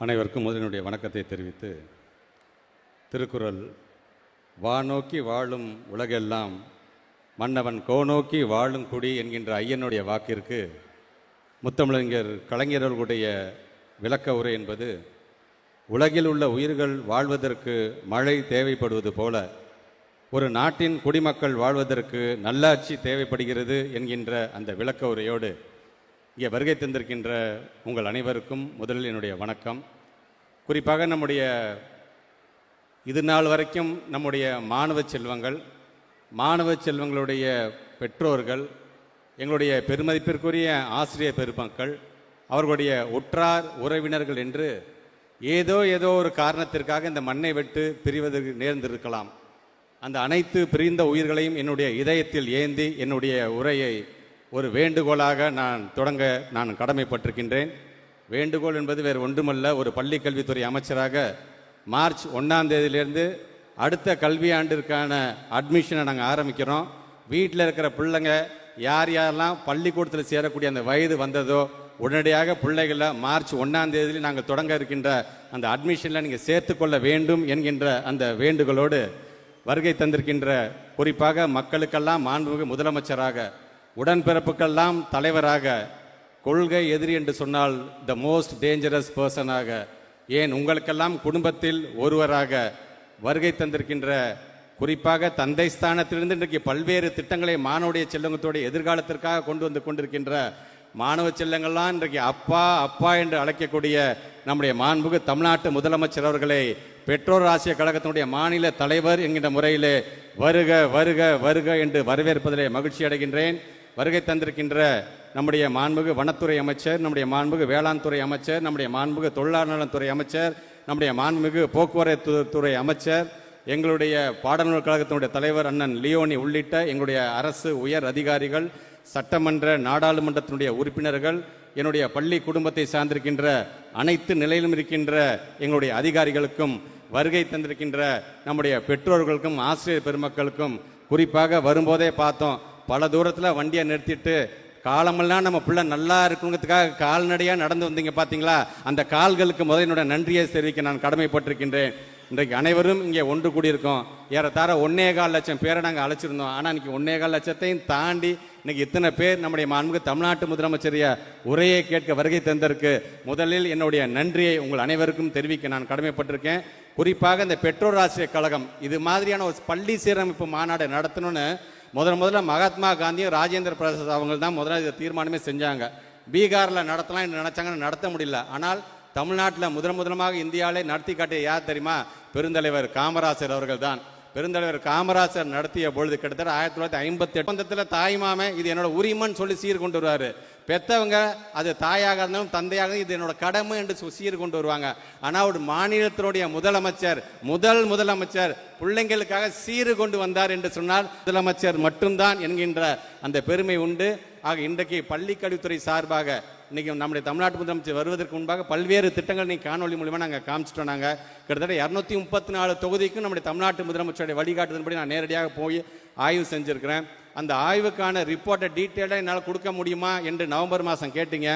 அனைவருக்கும் முதலினுடைய வணக்கத்தை தெரிவித்து திருக்குறள் வானோக்கி வாழும் உலகெல்லாம் மன்னவன் கோநோக்கி வாழும் குடி என்கின்ற ஐயனுடைய வாக்கிற்கு முத்தமிழறிஞர் கலைஞர்களுடைய விளக்க உரை என்பது உலகில் உள்ள உயிர்கள் வாழ்வதற்கு மழை தேவைப்படுவது போல ஒரு நாட்டின் குடிமக்கள் வாழ்வதற்கு நல்லாட்சி தேவைப்படுகிறது என்கின்ற அந்த விளக்க உரையோடு இங்கே வருகை தந்திருக்கின்ற உங்கள் அனைவருக்கும் முதலில் என்னுடைய வணக்கம். குறிப்பாக நம்முடைய இது நாள் வரைக்கும் நம்முடைய மாணவ செல்வங்கள் மாணவ செல்வங்களுடைய பெற்றோர்கள் எங்களுடைய பெருமதிப்பிற்குரிய ஆசிரியர் பெருமக்கள் அவர்களுடைய உற்றார் உறவினர்கள் என்று ஏதோ ஏதோ ஒரு காரணத்திற்காக இந்த மண்ணை விட்டு பிரிவதற்கு நேர்ந்திருக்கலாம். அந்த அனைத்து பிரிந்த உயிர்களையும் என்னுடைய இதயத்தில் ஏந்தி என்னுடைய உரையை ஒரு வேண்டுகோளாக நான் தொடங்க நான் கடமைப்பட்டிருக்கின்றேன். வேண்டுகோள் என்பது வேறு ஒன்றுமல்ல. ஒரு பள்ளி கல்வித்துறை அமைச்சராக மார்ச் ஒன்றாம் தேதியிலிருந்து அடுத்த கல்வியாண்டிற்கான அட்மிஷனை நாங்கள் ஆரம்பிக்கிறோம். வீட்டில் இருக்கிற பிள்ளைங்க யார் யாரெல்லாம் பள்ளிக்கூடத்தில் சேரக்கூடிய அந்த வயது வந்ததோ உடனடியாக பிள்ளைகளை மார்ச் ஒன்றாம் தேதியில் நாங்கள் தொடங்க இருக்கின்ற அந்த அட்மிஷனில் நீங்கள் சேர்த்துக்கொள்ள வேண்டும் என்கின்ற அந்த வேண்டுகோளோடு வருகை தந்திருக்கின்ற குறிப்பாக மக்களுக்கெல்லாம் மாண்புமிகு முதலமைச்சராக உடன்பிறப்புக்கெல்லாம் தலைவராக கொள்கை எதிரி என்று சொன்னால் த மோஸ்ட் டேஞ்சரஸ் பர்சனாக ஏன் உங்களுக்கெல்லாம் குடும்பத்தில் ஒருவராக வருகை தந்திருக்கின்ற குறிப்பாக தந்தை ஸ்தானத்திலிருந்து இன்றைக்கு பல்வேறு திட்டங்களை மாணவடைய செல்லங்கத்தோடைய எதிர்காலத்திற்காக கொண்டு வந்து கொண்டிருக்கின்ற மாணவ செல்லங்கள்லாம் இன்றைக்கு அப்பா அப்பா என்று அழைக்கக்கூடிய நம்முடைய மாண்புகு தமிழ்நாட்டு முதலமைச்சர் அவர்களை பெற்றோர் ஆசிய கழகத்தினுடைய மாநில தலைவர் என்கின்ற முறையிலே வருக வருக வருக என்று வரவேற்பதிலே மகிழ்ச்சி அடைகின்றேன். வருகை தந்திருக்கின்ற நம்முடைய மாண்புகு வனத்துறை அமைச்சர் நம்முடைய மாண்புகு வேளாண் துறை அமைச்சர் நம்முடைய மாண்புகு தொழிலாளர் நலத்துறை அமைச்சர் நம்முடைய மாண்புமிகு போக்குவரத்து துறை அமைச்சர் எங்களுடைய பாடநூல் கழகத்தினுடைய தலைவர் அண்ணன் லியோனி உள்ளிட்ட எங்களுடைய அரசு உயர் அதிகாரிகள் சட்டமன்ற நாடாளுமன்றத்தினுடைய உறுப்பினர்கள் என்னுடைய பள்ளி குடும்பத்தை சார்ந்திருக்கின்ற அனைத்து நிலையிலும் இருக்கின்ற எங்களுடைய அதிகாரிகளுக்கும் வருகை தந்திருக்கின்ற நம்முடைய பெற்றோர்களுக்கும் ஆசிரியர் பெருமக்களுக்கும் குறிப்பாக வரும்போதே பார்த்தோம் பல தூரத்தில் வண்டியை நிறுத்திட்டு காலமெல்லாம் நம்ம பிள்ளை நல்லா இருக்குங்கிறதுக்காக கால்நடையாக நடந்து வந்தீங்க பார்த்தீங்களா அந்த கால்களுக்கு முதல் என்னோட நன்றியை தெரிவிக்க நான் கடமைப்பட்டிருக்கின்றேன். இன்றைக்கு அனைவரும் இங்கே ஒன்று கூடியிருக்கோம். ஏறத்தாழ ஒன்னே கால் லட்சம் பேரை நாங்கள் அழைச்சிருந்தோம். ஆனால் இன்னைக்கு ஒன்னே கால் லட்சத்தையும் தாண்டி இன்னைக்கு இத்தனை பேர் நம்முடைய மாண்புக்கு தமிழ்நாட்டு முதலமைச்சரிய உரையை கேட்க வருகை தந்திருக்கு. முதலில் என்னுடைய நன்றியை உங்கள் அனைவருக்கும் தெரிவிக்க நான் கடமைப்பட்டிருக்கேன். குறிப்பாக இந்த பெற்றோர் ஆசிரியர் கழகம் இது மாதிரியான ஒரு பள்ளி சீரமைப்பு மாநாடு நடத்தணும்னு முதல் முதல்ல மகாத்மா காந்தியும் ராஜேந்திர பிரசாத் அவங்க தான் முதல்ல இதை தீர்மானமே செஞ்சாங்க. பீகாரில் நடத்தலாம் நினச்சாங்கன்னு நடத்த முடியல. ஆனால் தமிழ்நாட்டில் முதன் முதலமாக இந்தியாவிலே நடத்தி காட்டிய யார் தெரியுமா? பெருந்தலைவர் காமராசர் அவர்கள் தான். பெருந்தலைவர் காமராசர் நடத்திய பொழுது கிட்டத்தட்ட ஆயிரத்தி தொள்ளாயிரத்தி ஐம்பத்தி எட்டு தாய்மாமே இது என்னோட உரிமைன்னு சொல்லி சீர்கொண்டு வருவார். பெத்தவங்க அது தாயாக இருந்தாலும் தந்தையாக இது என்னோட கடமை என்று சொ- சீர் கொண்டு வருவாங்க. ஆனால் ஒரு மாநிலத்தினுடைய முதலமைச்சர் முதல் முதலமைச்சர் பிள்ளைங்களுக்காக சீறு கொண்டு வந்தார் என்று சொன்னால் முதலமைச்சர் மட்டும்தான் என்கின்ற அந்த பெருமை உண்டு. ஆக இன்றைக்கு பள்ளிக்கல்வித்துறை சார்பாக இன்னைக்கு நம்முடைய தமிழ்நாட்டு முதலமைச்சர் வருவதற்கு முன்பாக பல்வேறு திட்டங்கள் நீ காணொலி மூலியமா நாங்கள் காமிச்சிட்டோம் நாங்கள் கிட்டத்தட்ட இரநூத்தி முப்பத்தி நாலு தொகுதிக்கும் நம்முடைய தமிழ்நாட்டு முதலமைச்சருடைய வழிகாட்டுதன்படி நான் நேரடியாக போய் ஆய்வு செஞ்சுருக்கிறேன். அந்த ஆய்வுக்கான ரிப்போர்ட்டை டீட்டெயிலாக என்னால் கொடுக்க முடியுமா என்று நவம்பர் மாதம் கேட்டீங்க.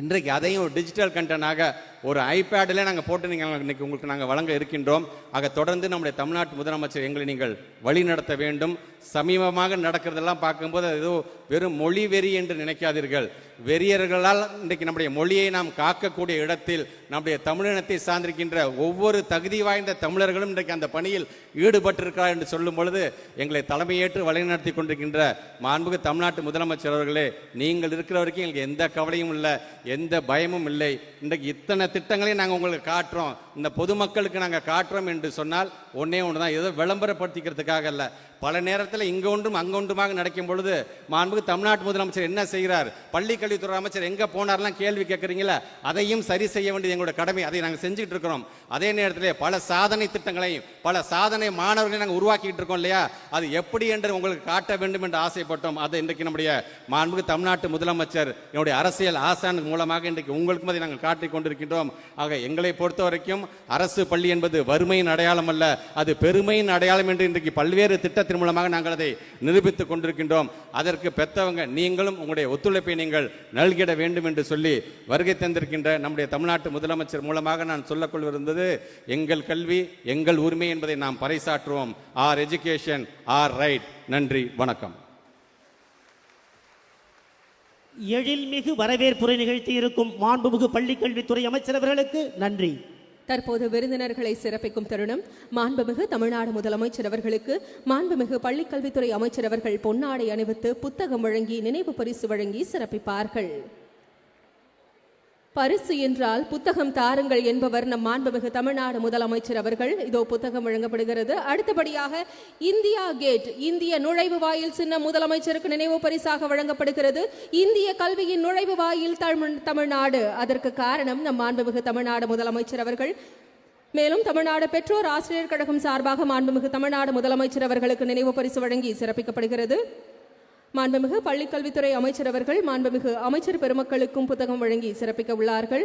இன்றைக்கு அதையும் ஒரு டிஜிட்டல் கண்டனாக ஒரு ஐபேடில் நாங்கள் போட்டு நீங்கள் இன்றைக்கி உங்களுக்கு நாங்கள் வழங்க இருக்கின்றோம். ஆக தொடர்ந்து நம்முடைய தமிழ்நாட்டு முதலமைச்சர் எங்களை நீங்கள் வழி நடத்த வேண்டும். சமீபமாக நடக்கிறதெல்லாம் பார்க்கும்போது அது ஏதோ வெறும் மொழி வெறி என்று நினைக்காதீர்கள். வெறியர்களால் இன்றைக்கு நம்முடைய மொழியை நாம் காக்கக்கூடிய இடத்தில் நம்முடைய தமிழினத்தை சார்ந்திருக்கின்ற ஒவ்வொரு தகுதி வாய்ந்த தமிழர்களும் இன்றைக்கு அந்த பணியில் ஈடுபட்டிருக்கிறார் என்று சொல்லும் பொழுது எங்களை தலைமையேற்று வழிநடத்தி கொண்டிருக்கின்ற மாண்புக தமிழ்நாட்டு முதலமைச்சர் அவர்களே நீங்கள் இருக்கிற வரைக்கும் எங்களுக்கு எந்த கவலையும் இல்லை எந்த பயமும் இல்லை. இன்றைக்கு இத்தனை திட்டங்களையும் நாங்கள் உங்களுக்கு காட்டுறோம். இந்த பொதுமக்களுக்கு நாங்கள் காட்டுறோம் என்று சொன்னால் ஒன்றே ஒன்று தான் ஏதோ விளம்பரப்படுத்திக்கிறதுக்காக அல்ல. பல நேரத்தில் இங்கே ஒன்றும் அங்கே ஒன்றுமாக நடக்கும் பொழுது மாண்புக்கு தமிழ்நாட்டு முதலமைச்சர் என்ன செய்கிறார்? பள்ளி கல்வித்துறை அமைச்சர் எங்கே போனார்லாம் கேள்வி கேட்குறீங்களா? அதையும் சரி செய்ய வேண்டியது எங்களோட கடமை. அதை நாங்கள் செஞ்சுக்கிட்டு இருக்கிறோம். அதே நேரத்தில் பல சாதனை திட்டங்களையும் பல சாதனை மாணவர்களையும் நாங்கள் உருவாக்கிட்டு இருக்கோம் இல்லையா? அது எப்படி என்று உங்களுக்கு காட்ட வேண்டும் என்று ஆசைப்பட்டோம். அதை இன்றைக்கு நம்முடைய மாண்புக்கு தமிழ்நாட்டு முதலமைச்சர் என்னுடைய அரசியல் ஆசான் மூலமாக இன்றைக்கு உங்களுக்கும் அதை நாங்கள் காட்டிக் கொண்டிருக்கின்றோம். ஆக எங்களை பொறுத்த வரைக்கும் அரசு பள்ளி என்பது வறுமையின் அடையாளம் அல்ல. அது பெருமையின் அடையாளம் என்று இன்றைக்கு பல்வேறு திட்டத்தின் மூலமாக நாங்கள் அதை நிரூபித்துக் கொண்டிருக்கின்றோம். அதற்கு பெற்றவங்க நீங்களும் உங்களுடைய ஒத்துழைப்பை நீங்கள் நல்கிட வேண்டும் என்று சொல்லி வருகை தந்திருக்கின்ற நம்முடைய தமிழ்நாட்டு முதலமைச்சர் மூலமாக நான் சொல்லக்கொள்விருந்தது எங்கள் கல்வி எங்கள் உரிமை என்பதை நாம் பறைசாற்றுவோம். ஆர் எஜுகேஷன் ஆர் ரைட் நன்றி வணக்கம். எழில்மிகு வரவேற்புரை நிகழ்த்தி இருக்கும் மாண்புமிகு பள்ளிக்கல்வித்துறை அமைச்சர் அவர்களுக்கு நன்றி. தற்போது விருந்தினர்களை சிறப்பிக்கும் தருணம் மாண்புமிகு தமிழ்நாடு முதலமைச்சர் அவர்களுக்கு மாண்புமிகு பள்ளிக்கல்வித்துறை அமைச்சர் அவர்கள் பொன்னாடை அணிவித்து புத்தகம் வழங்கி நினைவு பரிசு வழங்கி சிறப்பிப்பார்கள். பரிசு என்றால் புத்தகம் தாருங்கள் என்பவர் நம் மாண்புமிகு தமிழ்நாடு முதலமைச்சர் அவர்கள். இதோ புத்தகம் வழங்கப்படுகிறது. அடுத்தபடியாக இந்தியா கேட் இந்திய நுழைவு வாயில் சின்ன முதலமைச்சருக்கு நினைவு பரிசாக வழங்கப்படுகிறது. இந்திய கல்வியின் நுழைவு வாயில் தமிழ் தமிழ்நாடு. அதற்கு காரணம் நம் மாண்புமிகு தமிழ்நாடு முதலமைச்சர் அவர்கள். மேலும் தமிழ்நாடு பெற்றோர் ஆசிரியர் கழகம் சார்பாக மாண்புமிகு தமிழ்நாடு முதலமைச்சர் அவர்களுக்கு நினைவு பரிசு வழங்கி சிறப்பிக்கப்படுகிறது. மாண்புமிகு பள்ளிக்கல்வித்துறை அமைச்சர் அவர்கள் மாண்புமிகு அமைச்சர் பெருமக்களுக்கும் புத்தகம் வழங்கி சிறப்பிக்க உள்ளார்கள்.